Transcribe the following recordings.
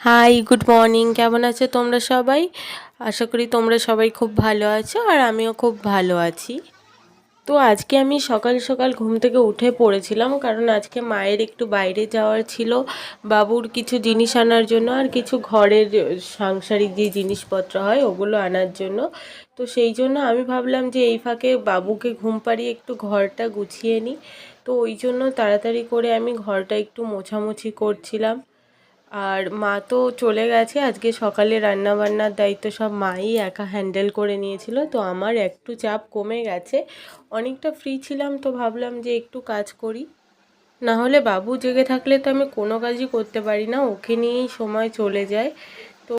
Hi good morning কেমন আছো তোমরা সবাই? আশা করি তোমরা সবাই খুব ভালো আছো আর আমিও খুব ভালো আছি। তো আজকে আমি সকাল সকাল ঘুম থেকে উঠে পড়েছিলাম কারণ আজকে মায়ের একটু বাইরে যাওয়ার ছিল, বাবুর কিছু জিনিস আনার জন্য আর কিছু ঘরের সাংসারিক যে জিনিসপত্র হয় ওগুলো আনার জন্য। তো সেই জন্য আমি ভাবলাম যে এই ফাঁকে বাবুকে ঘুম পাড়িয়ে একটু ঘরটা গুছিয়ে নিই। তো ওই জন্য তাড়াতাড়ি করে আমি ঘরটা একটু মোছামুছি করছিলাম। আর মা তো চলে গেছে, আজকে সকালে রান্না বান্নার দায়িত্ব সব মাই একা হ্যান্ডেল করে নিয়েছিল, তো আমার একটু চাপ কমে গেছে। অনেকটা ফ্রি ছিলাম তো ভাবলাম যে একটু কাজ করি। না হলে বাবু জেগে থাকলে তো আমি কোনো কাজই করতে পারি না, ওকে নিয়েই সময় চলে যায়। তো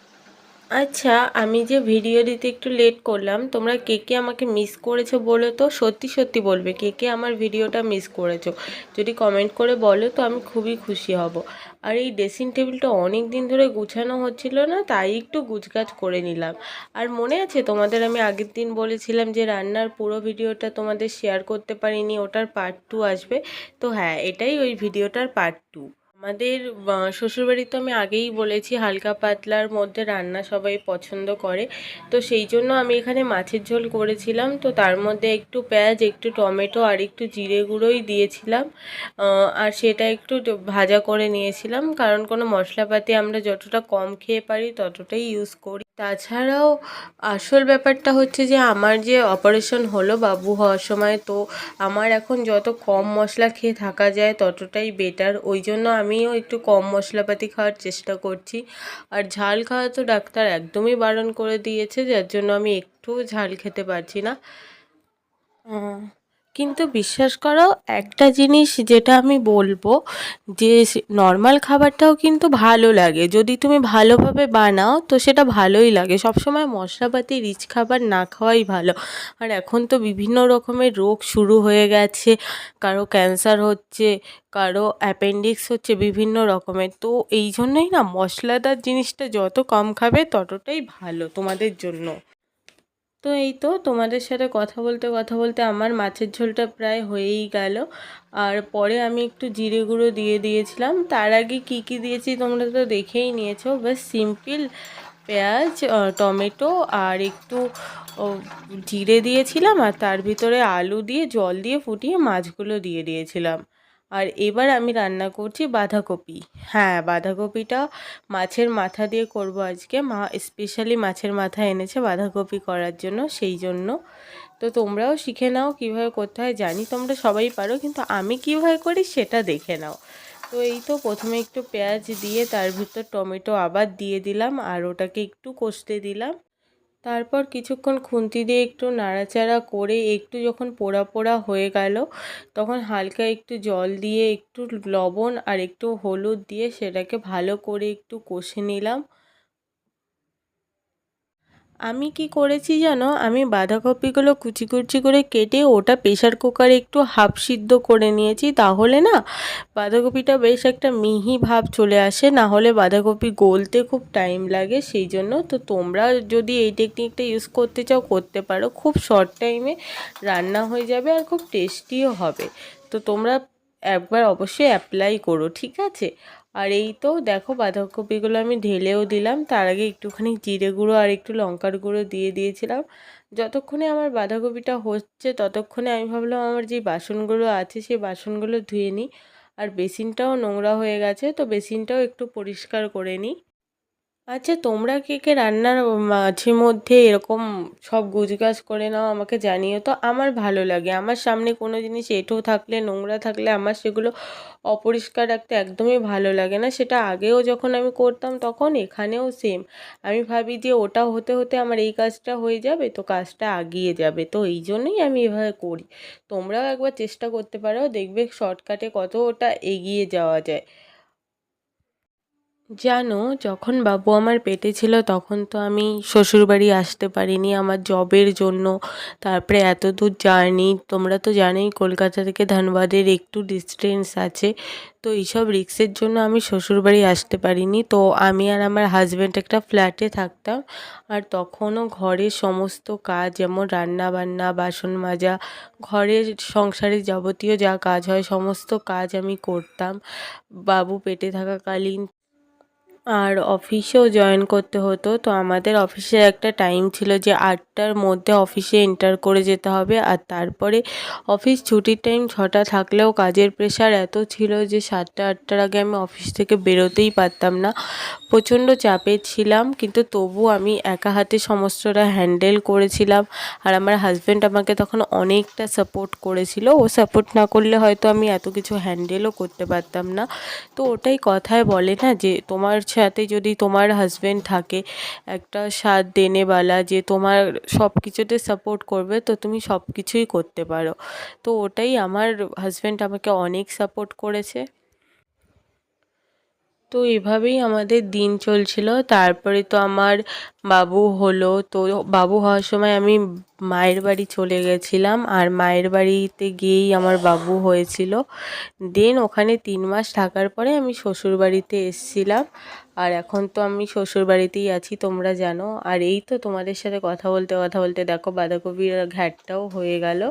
আচ্ছা আমি যে ভিডিও দিতে একটু লেট করলাম, তোমরা কে কে আমাকে মিস করেছ বলো তো? সত্যি সত্যি বলবে, কে কে আমার ভিডিওটা মিস করেছ? যদি কমেন্ট করে বলো তো আমি খুবই খুশি হব। আর এই ড্রেসিং টেবিলটা অনেক দিন ধরে গুছানো হচ্ছিল না, তাই একটু গুছগাছ করে নিলাম। আর মনে আছে তোমাদের আমি আগের দিন বলেছিলাম যে রান্নার পুরো ভিডিওটা তোমাদের শেয়ার করতে পারিনি, ওটার পার্ট টু আসবে। তো হ্যাঁ এটাই ওই ভিডিওটার পার্ট টু আমাদের শ্বশুরবাড়ি তো আমি আগেই বলেছি হালকা পাতলার মধ্যে রান্না সবাই পছন্দ করে। তো সেই জন্য আমি এখানে মাছের ঝোল করেছিলাম। তো তার মধ্যে একটু পেঁয়াজ, একটু টমেটো আর একটু জিরে গুঁড়োই দিয়েছিলাম। আর সেটা একটু ভাজা করে নিয়েছিলাম। কারণ কোনো মশলাপাতি আমরা যতটা কম খেয়ে পারি ততটাই ইউজ করি। তাছাড়াও আসল ব্যাপারটা হচ্ছে যে, আমার যে অপারেশন হলো বাবু হওয়ার সময়, তো আমার এখন যত কম মশলা খেয়ে থাকা যায় ততটাই বেটার ওই জন্য আমিও একটু কম মশলাপাতি খাওয়ার চেষ্টা করছি। আর ঝাল খাওয়া তো ডাক্তার একদমই বারণ করে দিয়েছে, যার জন্য আমি একটুও ঝাল খেতে পারছি না। কিন্তু বিশ্বাস করো, একটা জিনিস যেটা আমি বলব যে নর্মাল খাবারটাও কিন্তু ভালো লাগে। যদি তুমি ভালোভাবে বানাও, তো সেটা ভালোই লাগে। সবসময় মশলাপাতি রিচ খাবার না খাওয়াই ভালো। আর এখন তো বিভিন্ন রকমের রোগ শুরু হয়ে গেছে। কারও ক্যান্সার হচ্ছে, কারও অ্যাপেন্ডিক্স হচ্ছে, বিভিন্ন রকমের। তো এই জন্যই না মশলাদার জিনিসটা যত কম খাবে, ততটাই ভালো তোমাদের জন্য। তো এই তো তোমাদের সাথে কথা বলতে কথা বলতে আমার মাছের ঝোলটা প্রায় হয়েই গেল। আর পরে আমি একটু জিরে গুঁড়ো দিয়ে দিয়েছিলাম। তার আগে কি কি দিয়েছি তোমরা তো দেখেই নিয়েছো। বাস সিম্পল পেঁয়াজ টমেটো আর একটু জিরে দিয়েছিলাম। আর তার ভিতরে আলু দিয়ে, জল দিয়ে ফুটিয়ে মাছগুলো দিয়ে দিয়েছিলাম। আর এবার আমি রান্না করছি বাঁধাকপি। হ্যাঁ বাঁধাকপিটা মাছের মাথা দিয়ে করব আজকে। মা স্পেশালি মাছের মাথা এনেছে বাঁধাকপি করার জন্য, সেই জন্য। তো তোমরাও শিখে নাও কীভাবে করতে হয়। জানি তোমরা সবাই পারো, কিন্তু আমি কীভাবে করি সেটা দেখে নাও। তো এই তো প্রথমে একটু পেঁয়াজ দিয়ে তার ভিতর টমেটো আবার দিয়ে দিলাম, আর ওটাকে একটু কষতে দিলাম। তারপর কিছুক্ষণ খুন্তি দিয়ে একটু নাড়াচাড়া করে একটু যখন পোড়া পোড়া হয়ে গেল, তখন হালকা একটু জল দিয়ে একটু লবণ আর একটু হলুদ দিয়ে সেটাকে ভালো করে একটু কষে নিলাম। আমি কি করেছি জানো? আমি বাঁধাকপিগুলো কুচি কুচি করে কেটে ওটা প্রেশার কুকারে একটু হাফ সিদ্ধ করে নিয়েছি। তাহলে না, বাঁধাকপিটা বেশ একটা মিহি ভাব চলে আসে। না হলে বাঁধাকপি গলতে খুব টাইম লাগে, সেই জন্য। তো তোমরা যদি এই টেকনিকটা ইউজ করতে চাও, করতে পারো। খুব শর্ট টাইমে রান্না হয়ে যাবে আর খুব টেস্টিও হবে। তো তোমরা একবার অবশ্যই অ্যাপ্লাই করো, ঠিক আছে? আর এই তো দেখো বাঁধাকপিগুলো আমি ঢেলেও দিলাম। তার আগে একটুখানি জিরে গুঁড়ো আর একটু লঙ্কার গুঁড়ো দিয়ে দিয়েছিলাম। যতক্ষণে আমার বাঁধাকপিটা হচ্ছে ততক্ষণে আমি ভাবলাম আমার যে বাসনগুলো আছে সেই বাসনগুলো ধুয়ে নিই। আর বেসিনটাও নোংরা হয়ে গেছে, তো বেসিনটাও একটু পরিষ্কার করে নিই। আচ্ছা তোমরা কে কে রান্নার মাঝে মধ্যে এরকম সব গুজগাছ করে নাও, আমাকে জানিও তো। আমার ভালো লাগে। আমার সামনে কোনো জিনিস এঁটো থাকলে, নোংরা থাকলে, আমার সেগুলো অপরিষ্কার রাখতে একদমই ভালো লাগে না। সেটা আগেও যখন আমি করতাম, তখন এখানেও সেম আমি ভাবি যে ওটা হতে হতে আমার এই কাজটা হয়ে যাবে, তো কাজটা আগিয়ে যাবে। তো এই জন্যই আমি এভাবে করি। তোমরাও একবার চেষ্টা করতে পারো, দেখবে শর্টকাটে কত ওটা এগিয়ে যাওয়া যায়। জানো, যখন বাবু আমার পেটে ছিল তখন তো আমি শ্বশুরবাড়ি আসতে পারিনি আমার জবের জন্য। তারপরে এত দূর জার্নি, তোমরা তো জানোই কলকাতা থেকে ধানবাদের একটু ডিস্টেন্স আছে। তো এইসব রিক্সের জন্য আমি শ্বশুরবাড়ি আসতে পারিনি। তো আমি আর আমার হাজব্যান্ড একটা ফ্ল্যাটে থাকতাম। আর তখনও ঘরের সমস্ত কাজ যেমন রান্না বান্না বাসন মাজা, ঘরের সংসারের যাবতীয় যা কাজ হয়, সমস্ত কাজ আমি করতাম। বাবু পেটে থাকাকালীন আর অফিসেও জয়েন করতে হতো। তো আমাদের অফিসের একটা টাইম ছিল যে আটটার মধ্যে অফিসে এন্টার করে যেতে হবে। আর তারপরে অফিস ছুটির টাইম ছটা থাকলেও কাজের প্রেশার এত ছিল যে সাতটা, আটটার আগে আমি অফিস থেকে বেরোতেই পারতাম না। প্রচণ্ড চাপে ছিলাম, কিন্তু তবু আমি একা হাতে সমস্তটা হ্যান্ডেল করেছিলাম। আর আমার হাজব্যান্ড আমাকে তখন অনেকটা সাপোর্ট করেছিল। ও সাপোর্ট না করলে হয়তো আমি এত কিছু হ্যান্ডেলও করতে পারতাম না। তো ওটাই কথায় বলে না যে তোমার সাথে যদি তোমার হাজব্যান্ড থাকে, একটা সাথ দেনেওয়ালা যে তোমার সব কিছুতে সাপোর্ট করবে, তো তুমি সব কিছুই করতে পারো। তো ওটাই আমার হাজব্যান্ড আমাকে অনেক সাপোর্ট করেছে। তো এভাবেই আমাদের দিন চলছিল। তারপরে তো আমার বাবু হলো, তো বাবু হওয়ার সময় আমি মায়ের বাড়ি চলে গেছিলাম আর মায়ের বাড়িতে গিয়েই আমার বাবু হয়েছিল। দেন ওখানে তিন মাস থাকার পরে আমি শ্বশুর বাড়িতে এসছিলাম। আর এখন তো আমি শ্বশুর বাড়িতেই আছি, তোমরা জানো। আর এই তো তোমাদের সাথে কথা বলতে কথা বলতে দেখো বাঁধাকপির ঘ্যাটটাও হয়ে গেল।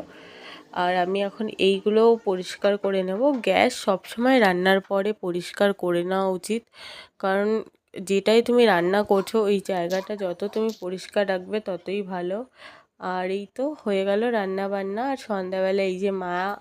আর আমি এখন এইগুলোও পরিষ্কার করে নেব। গ্যাস সবসময় রান্নার পরে পরিষ্কার করে নেওয়া উচিত। কারণ যেটাই তুমি রান্না করছ, ওই জায়গাটা যত তুমি পরিষ্কার রাখবে ততই ভালো। আর এই তো হয়ে গেল রান্না বান্না আর সন্ধ্যাবেলা এই যে মা